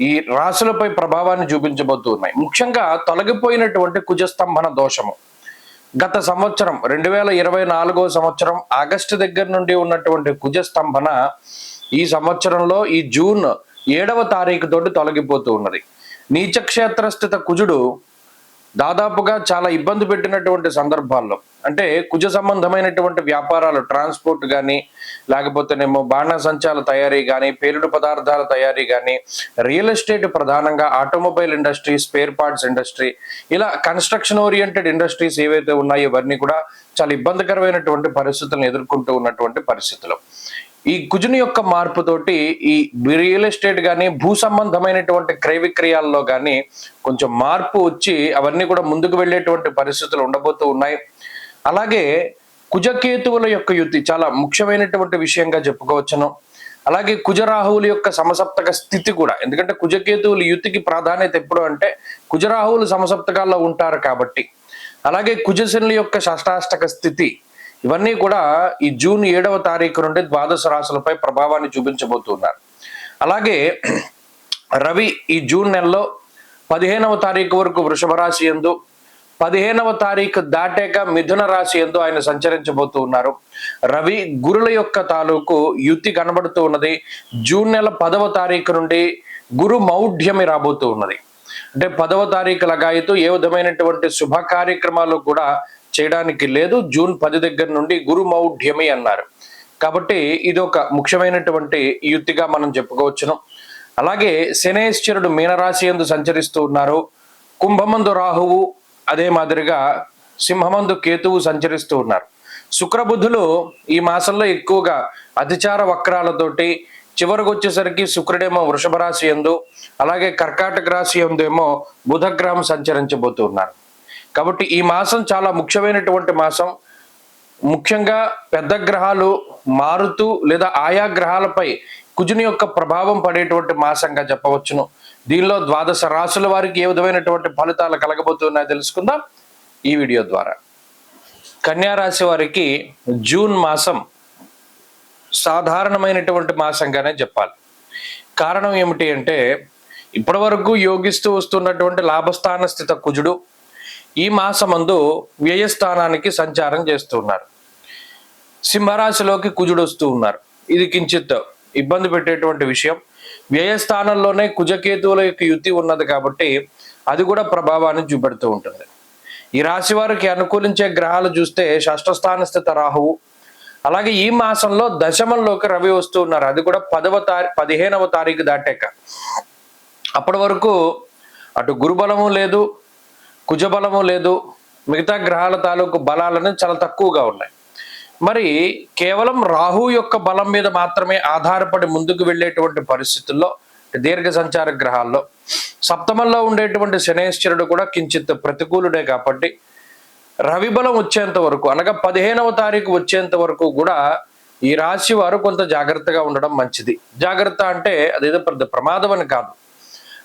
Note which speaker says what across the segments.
Speaker 1: ఈ రాశులపై ప్రభావాన్ని చూపించబోతూ ఉన్నాయి. ముఖ్యంగా తొలగిపోయినటువంటి కుజస్తంభన దోషము. గత సంవత్సరం రెండు వేల ఇరవై నాలుగో సంవత్సరం ఆగస్టు దగ్గర నుండి ఉన్నటువంటి కుజస్తంభన ఈ సంవత్సరంలో ఈ జూన్ ఏడవ తారీఖు తోటి తొలగిపోతూ ఉన్నది. నీచక్షేత్ర స్థిత కుజుడు దాదాపుగా చాలా ఇబ్బంది పెట్టినటువంటి సందర్భాల్లో అంటే కుజ సంబంధమైనటువంటి వ్యాపారాలు ట్రాన్స్పోర్ట్ కానీ లేకపోతేనేమో బాణసంచాల తయారీ కానీ పేలుడు పదార్థాల తయారీ కానీ రియల్ ఎస్టేట్ ప్రధానంగా automobile industry spare parts industry ఇలా కన్స్ట్రక్షన్ ఓరియంటెడ్ ఇండస్ట్రీస్ ఏవైతే ఉన్నాయో ఇవన్నీ కూడా చాలా ఇబ్బందికరమైనటువంటి పరిస్థితులను ఎదుర్కొంటూ ఉన్నటువంటి పరిస్థితులు. ఈ కుజుని యొక్క మార్పుతోటి ఈ రియల్ ఎస్టేట్ కానీ భూ సంబంధమైనటువంటి క్రయ విక్రయాల్లో కానీ కొంచెం మార్పు వచ్చి అవన్నీ కూడా ముందుకు వెళ్ళేటువంటి పరిస్థితులు ఉండబోతూ ఉన్నాయి. అలాగే కుజకేతువుల యొక్క యుద్ధి చాలా ముఖ్యమైనటువంటి విషయంగా చెప్పుకోవచ్చును. అలాగే కుజరాహువుల యొక్క సమసప్తక స్థితి కూడా ఎందుకంటే కుజకేతువుల యుతికి ప్రాధాన్యత ఎప్పుడు అంటే కుజరాహువులు సమసప్తకాల్లో ఉంటారు కాబట్టి. అలాగే కుజశనుల యొక్క షష్టాష్టక స్థితి ఇవన్నీ కూడా ఈ జూన్ ఏడవ తారీఖు నుండి ద్వాదశ రాశులపై ప్రభావాన్ని చూపించబోతున్నారు. అలాగే రవి ఈ జూన్ నెలలో పదిహేనవ తారీఖు వరకు వృషభ రాశి ఎందు పదిహేనవ తారీఖు దాటాక మిథున రాశి ఎందు ఆయన సంచరించబోతూ ఉన్నారు రవి గురుల యొక్క తాలూకు యుతి కనబడుతూ ఉన్నది. జూన్ నెల పదవ తారీఖు నుండి గురు మౌఢ్యమి రాబోతూ ఉన్నది. అంటే పదవ తారీఖు లగాయితూ ఏ విధమైనటువంటి శుభ కార్యక్రమాలు కూడా చేయడానికి లేదు. జూన్ పది దగ్గర నుండి గురు మౌఢ్యమి అన్నారు. కాబట్టి ఇది ఒక ముఖ్యమైనటువంటి యుక్తిగా మనం చెప్పుకోవచ్చును. అలాగే శనేశ్వరుడు మీనరాశి ఎందు సంచరిస్తూ ఉన్నారు. కుంభమందు రాహువు అదే మాదిరిగా సింహమందు కేతువు సంచరిస్తూ ఉన్నారు. శుక్రబుద్ధులు ఈ మాసంలో ఎక్కువగా అతిచార వక్రాలతోటి చివరికి వచ్చేసరికి శుక్రుడేమో వృషభ రాశి ఎందు అలాగే కర్కాటక రాశి ఎందు ఏమో బుధగ్రహం సంచరించబోతున్నారు కాబట్టి ఈ మాసం చాలా ముఖ్యమైనటువంటి మాసం. ముఖ్యంగా పెద్ద గ్రహాలు మారుతూ లేదా ఆయా గ్రహాలపై కుజుని యొక్క ప్రభావం పడేటువంటి మాసంగా చెప్పవచ్చును. దీనిలో ద్వాదశ రాశుల వారికి ఏ విధమైనటువంటి ఫలితాలు కలగబోతున్నాయో తెలుసుకుందాం ఈ వీడియో ద్వారా. కన్యా రాశి వారికి జూన్ మాసం సాధారణమైనటువంటి మాసంగానే చెప్పాలి. కారణం ఏమిటి అంటే ఇప్పటి వరకు యోగిస్తూ వస్తున్నటువంటి లాభస్థాన స్థిత కుజుడు ఈ మాసమందు వ్యయస్థానానికి సంచారం చేస్తున్నారు. సింహరాశిలోకి కుజుడు వస్తూ ఉన్నారు. ఇది కించిత్ ఇబ్బంది పెట్టేటువంటి విషయం. వ్యయస్థానంలోనే కుజకేతువుల యొక్క యుతి ఉన్నది కాబట్టి అది కూడా ప్రభావాన్ని చూపెడుతూ ఉంటుంది. ఈ రాశి వారికి అనుకూలించే గ్రహాలు చూస్తే షష్టస్థాన స్థిత రాహువు. అలాగే ఈ మాసంలో దశమంలోకి రవి వస్తూ ఉన్నారు. అది కూడా పదవ తారీ పదిహేనవ తారీఖు దాటాక. అప్పటి వరకు అటు గురుబలము లేదు కుజబలము లేదు. మిగతా గ్రహాల తాలూకు బలాలను చాలా తక్కువగా ఉన్నాయి. మరి కేవలం రాహు యొక్క బలం మీద మాత్రమే ఆధారపడి ముందుకు వెళ్ళేటువంటి పరిస్థితుల్లో దీర్ఘ సంచార గ్రహాల్లో సప్తమంలో ఉండేటువంటి శనేశ్వరుడు కూడా కించిత్ ప్రతికూలుడే కాబట్టి రవి బలం వచ్చేంత వరకు అనగా పదిహేనవ తారీఖు వచ్చేంత వరకు కూడా ఈ రాశి వారు కొంత జాగ్రత్తగా ఉండడం మంచిది. జాగ్రత్త అంటే అదేదో పెద్ద ప్రమాదం అని కాదు.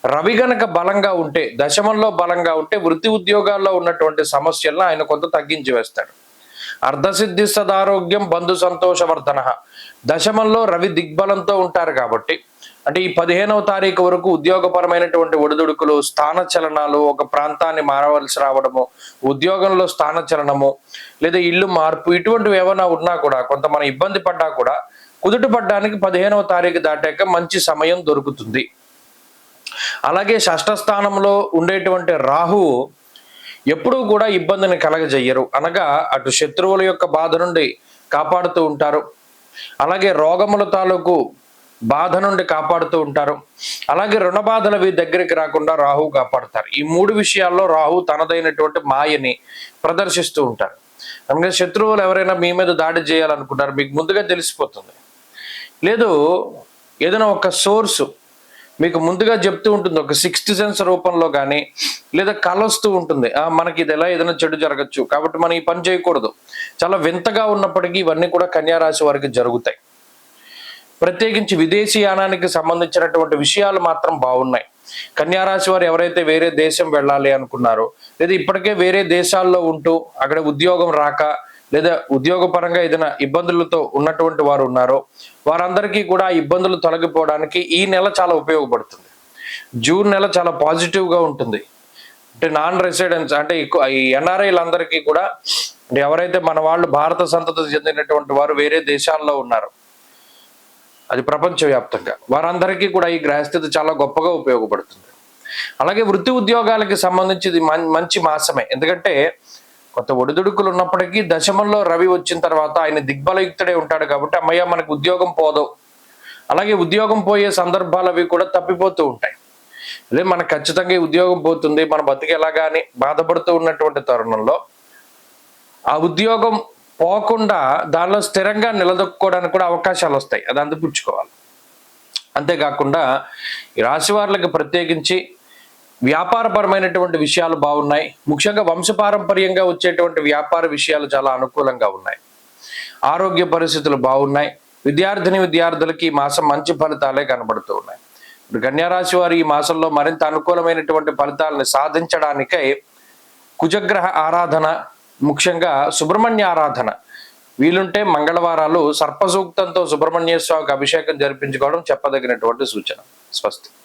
Speaker 1: రవి గనక బలంగా ఉంటే దశమంలో బలంగా ఉంటే వృత్తి ఉద్యోగాల్లో ఉన్నటువంటి సమస్యలను ఆయన కొంత తగ్గించి వేస్తాడు. అర్ధసిద్ధి సదారోగ్యం బంధు సంతోషవర్ధన. దశమంలో రవి దిగ్బలంతో ఉంటారు కాబట్టి అంటే ఈ పదిహేనవ తారీఖు వరకు ఉద్యోగపరమైనటువంటి ఒడిదుడుకులు స్థాన చలనాలు ఒక ప్రాంతాన్ని మారవలసి రావడము ఉద్యోగంలో స్థాన చలనము లేదా ఇల్లు మార్పు ఇటువంటివి ఏమైనా ఉన్నా కూడా కొంత మనం ఇబ్బంది పడ్డా కూడా కుదుట పడ్డానికి పదిహేనవ తారీఖు దాటాక మంచి సమయం దొరుకుతుంది. అలాగే షష్టస్థానంలో ఉండేటువంటి రాహువు ఎప్పుడూ కూడా ఇబ్బందిని కలగజెయ్యరు అనగా అటు శత్రువుల యొక్క బాధ నుండి కాపాడుతూ ఉంటారు. అలాగే రోగముల తాలూకు బాధ నుండి కాపాడుతూ ఉంటారు. అలాగే రుణ బాధలు దగ్గరికి రాకుండా రాహు కాపాడుతారు. ఈ మూడు విషయాల్లో రాహు తనదైనటువంటి మాయని ప్రదర్శిస్తూ ఉంటారు. అందుకే శత్రువులు ఎవరైనా మీ మీద దాడి చేయాలనుకుంటారు మీకు ముందుగా తెలిసిపోతుంది. లేదు ఏదైనా ఒక సోర్సు మీకు ముందుగా చెప్తూ ఉంటుంది ఒక సిక్స్త్ సెన్స్ రూపంలో కానీ లేదా కళ వస్తూ ఉంటుంది మనకి ఇది ఎలా ఏదైనా చెడు జరగచ్చు కాబట్టి మనం ఈ పని చేయకూడదు. చాలా వింతగా ఉన్నప్పటికీ ఇవన్నీ కూడా కన్యారాశి వారికి జరుగుతాయి. ప్రత్యేకించి విదేశీయానానికి సంబంధించినటువంటి విషయాలు మాత్రం బాగున్నాయి. కన్యారాశి వారు ఎవరైతే వేరే దేశం వెళ్ళాలి అనుకున్నారో లేదా ఇప్పటికే వేరే దేశాల్లో ఉంటూ అక్కడ ఉద్యోగం రాక లేదా ఉద్యోగపరంగా ఏదైనా ఇబ్బందులతో ఉన్నటువంటి వారు ఉన్నారో వారందరికీ కూడా ఆ ఇబ్బందులు తొలగిపోవడానికి ఈ నెల చాలా ఉపయోగపడుతుంది. జూన్ నెల చాలా పాజిటివ్గా ఉంటుంది. అంటే నాన్ రెసిడెన్స్ అంటే ఈ ఎన్ఆర్ఐలందరికీ కూడా అంటే ఎవరైతే మన వాళ్ళు భారత సంతతి చెందినటువంటి వారు వేరే దేశాల్లో ఉన్నారు అది ప్రపంచవ్యాప్తంగా వారందరికీ కూడా ఈ గ్రహస్థితి చాలా గొప్పగా ఉపయోగపడుతుంది. అలాగే వృత్తి ఉద్యోగాలకి సంబంధించి మం- మంచి మాసమే. ఎందుకంటే కొత్త ఒడిదుడుకులు ఉన్నప్పటికీ దశమంలో రవి వచ్చిన తర్వాత ఆయన దిగ్బలయుక్తుడే ఉంటాడు కాబట్టి అమ్మయ్య మనకు ఉద్యోగం పోదు. అలాగే ఉద్యోగం పోయే సందర్భాలు అవి కూడా తప్పిపోతూ ఉంటాయి. అదే మనకు ఖచ్చితంగా ఉద్యోగం పోతుంది మన బతికి ఎలాగా అని బాధపడుతూ ఉన్నటువంటి తరుణంలో ఆ ఉద్యోగం పోకుండా దానిలో స్థిరంగా నిలదొక్కుకోవడానికి కూడా అవకాశాలు వస్తాయి. అది అందిపుచ్చుకోవాలి అంతేకాకుండా ఈ రాశి వారులకు ప్రత్యేకించి వ్యాపారపరమైనటువంటి విషయాలు బాగున్నాయి. ముఖ్యంగా వంశపారంపర్యంగా వచ్చేటువంటి వ్యాపార విషయాలు చాలా అనుకూలంగా ఉన్నాయి. ఆరోగ్య పరిస్థితులు బాగున్నాయి. విద్యార్థిని విద్యార్థులకి ఈ మాసం మంచి ఫలితాలే కనబడుతూ ఉన్నాయి. ఇప్పుడు కన్యారాశి వారు ఈ మాసంలో మరింత అనుకూలమైనటువంటి ఫలితాలను సాధించడానికై కుజగ్రహ ఆరాధన ముఖ్యంగా సుబ్రహ్మణ్య ఆరాధన. వీలుంటే మంగళవారాలు సర్పసూక్తంతో సుబ్రహ్మణ్య స్వామికి అభిషేకం జరిపించుకోవడం చెప్పదగినటువంటి సూచన. స్వస్తి.